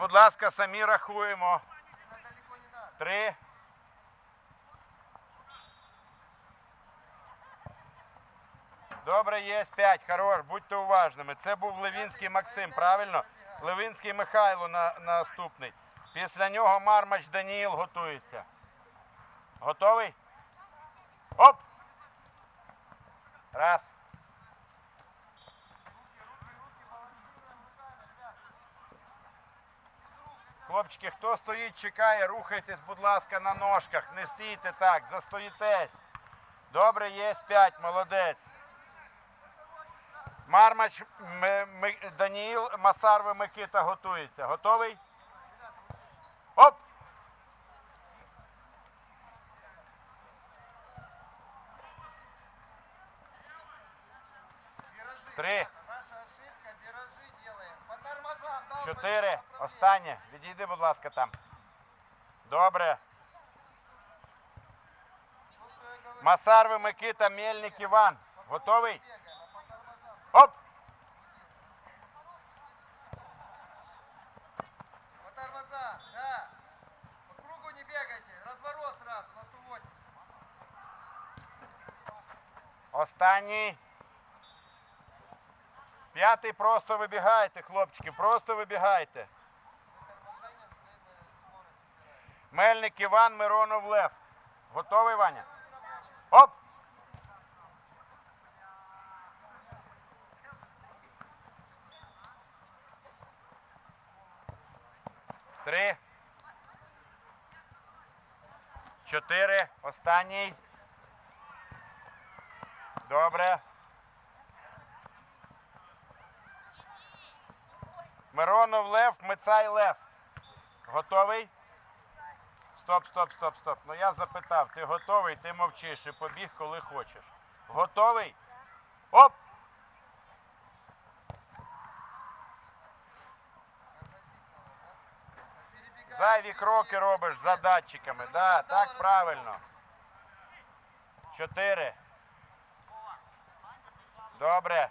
будь ласка, самі рахуємо. Три. Добре, є п'ять. Хорош, будьте уважними. Це був Левінський Максим, правильно? Левінський Михайло на, наступний. Після нього Мармач Даніїл готується. Готовий? Оп! Раз. Хлопчики, хто стоїть, чекає, рухайтесь, будь ласка, на ножках. Не стійте так, застоїтесь. Добре, є п'ять, молодець. Мармач Даніїл, Масарви Микита готується. Готовий? Оп! Три. Чотири. Останнє. Відійди, будь ласка, там. Добре. Масарви Микита, Мельник Іван. Готовий? Оп! По П'ятий просто вибігайте, хлопчики, просто вибігайте. Мельник Іван, Миронов Лев. Готовий, Ваня? Оп! Три. Чотири. Останній. Добре. Миронов Лев, Мицай Лев. Готовий? Стоп, стоп, стоп, стоп. Ну я запитав, ти готовий, ти мовчиш і побіг, коли хочеш. Готовий? Оп! Зайві кроки робиш за датчиками. Да, так правильно. Чотири. Добре.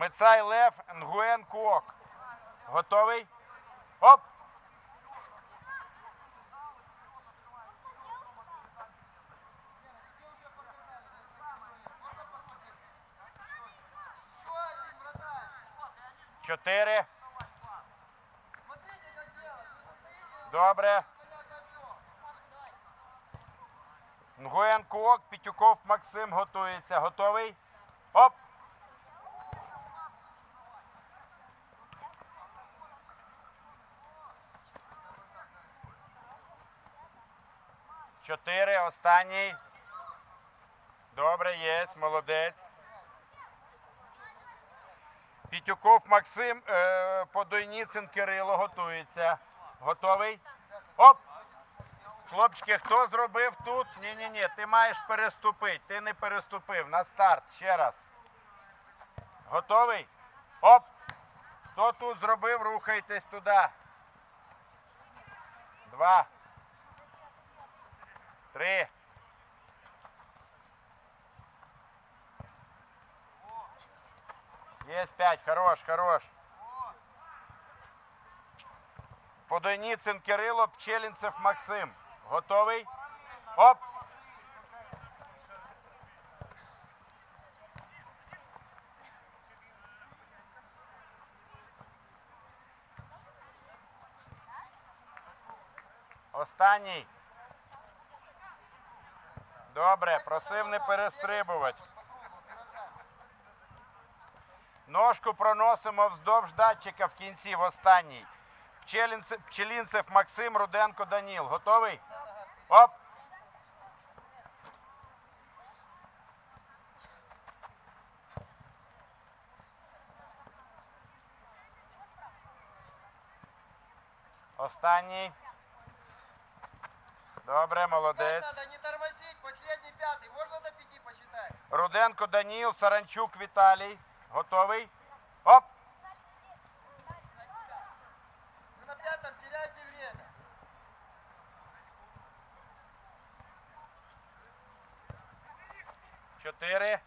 Мицай Лев, Нгуен Куок. Готовий? Оп! Чотири. Добре. Нгуен Куок, Пітюков Максим готується. Готовий? Оп! Чотири, останній. Добре, є, молодець. Пітюков Максим, е, Подойніцин Кирило готується. Готовий? Оп! Хлопчики, хто зробив тут? Ні, ні, ні, ти маєш переступити. Ти не переступив. На старт. Ще раз. Готовий? Оп! Хто тут зробив, рухайтесь туди. Два. Три. Є п'ять. Хорош, хорош. Подойніцин Кирило, Пчелінцев Максим. Готовий? Оп! Останній. Добре, просив не перестрибувати. Ножку проносимо вздовж датчика в кінці, в останній. Пчелінцев Максим, Руденко Даніл. Готовий? Оп! Останній. Добре, молодець. Руденко Даніл, Саранчук Віталій. Готовий? Оп! На пятом теряете время. Чотири.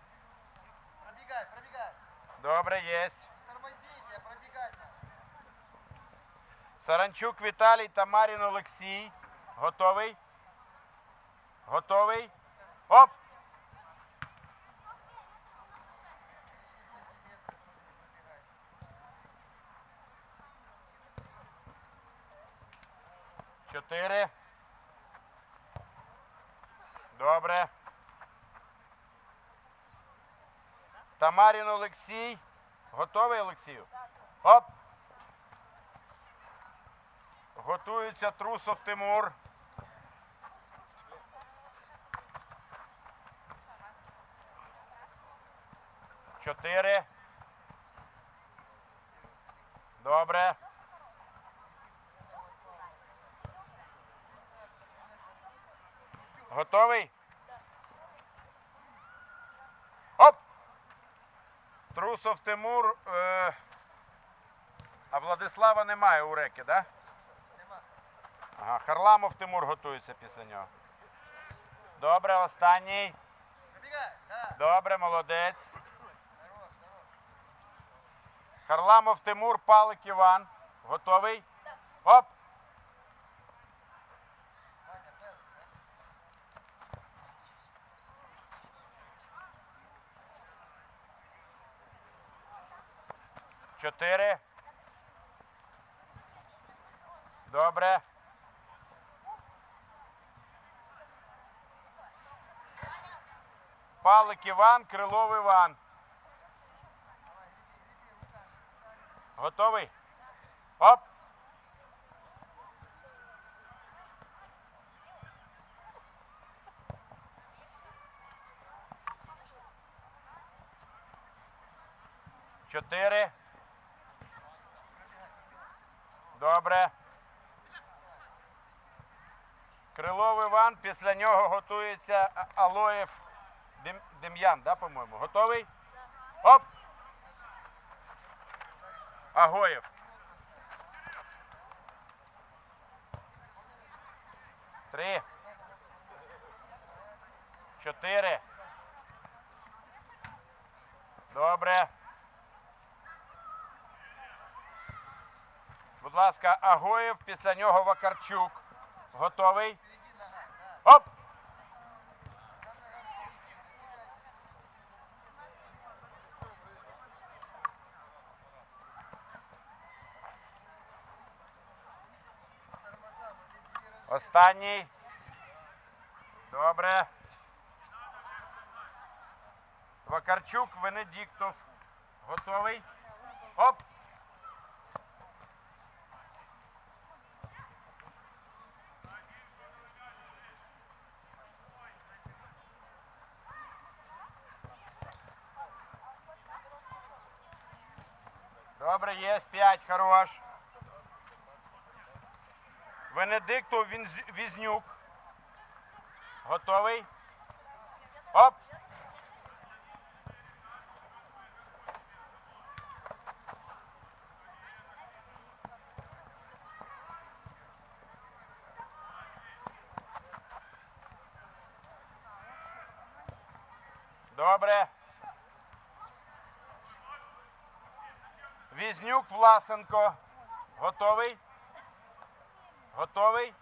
Пробегай, пробегай. Добре, єсть. Тормозите, пробегайте. Саранчук Віталій Тамарін Олексій. Готовий? Готовий? Оп! Чотири. Добре. Тамарін Олексій. Готовий, Олексію? Оп! Готується Трусов Тимур. Чотири. Добре. Готовий? Оп! Трусов Тимур. Е... А Владислава немає у реки, да? Нема. Ага, Харламов Тимур готується після нього. Добре, останній. Добре, молодець. Харламов Тимур, Палик Іван. Готовий? Оп! Чотири. Добре. Палик Іван, Крилов Іван. Готовий? Оп! Чотири. Добре. Крилов Іван, після нього готується Алоєв Дем- Дем'ян, да, по-моєму? Готовий? Оп! Агоєв. Три. Чотири. Добре. Будь ласка, Агоєв, після нього Вакарчук. Готовий? Оп! Останній. Добре. Вакарчук, Венедіктов. Готовий? Оп! Добре, є п'ять, хорош. Венедиктов Візнюк. Готовий? Оп! Добре. Візнюк Власенко. Готовий? Готовий?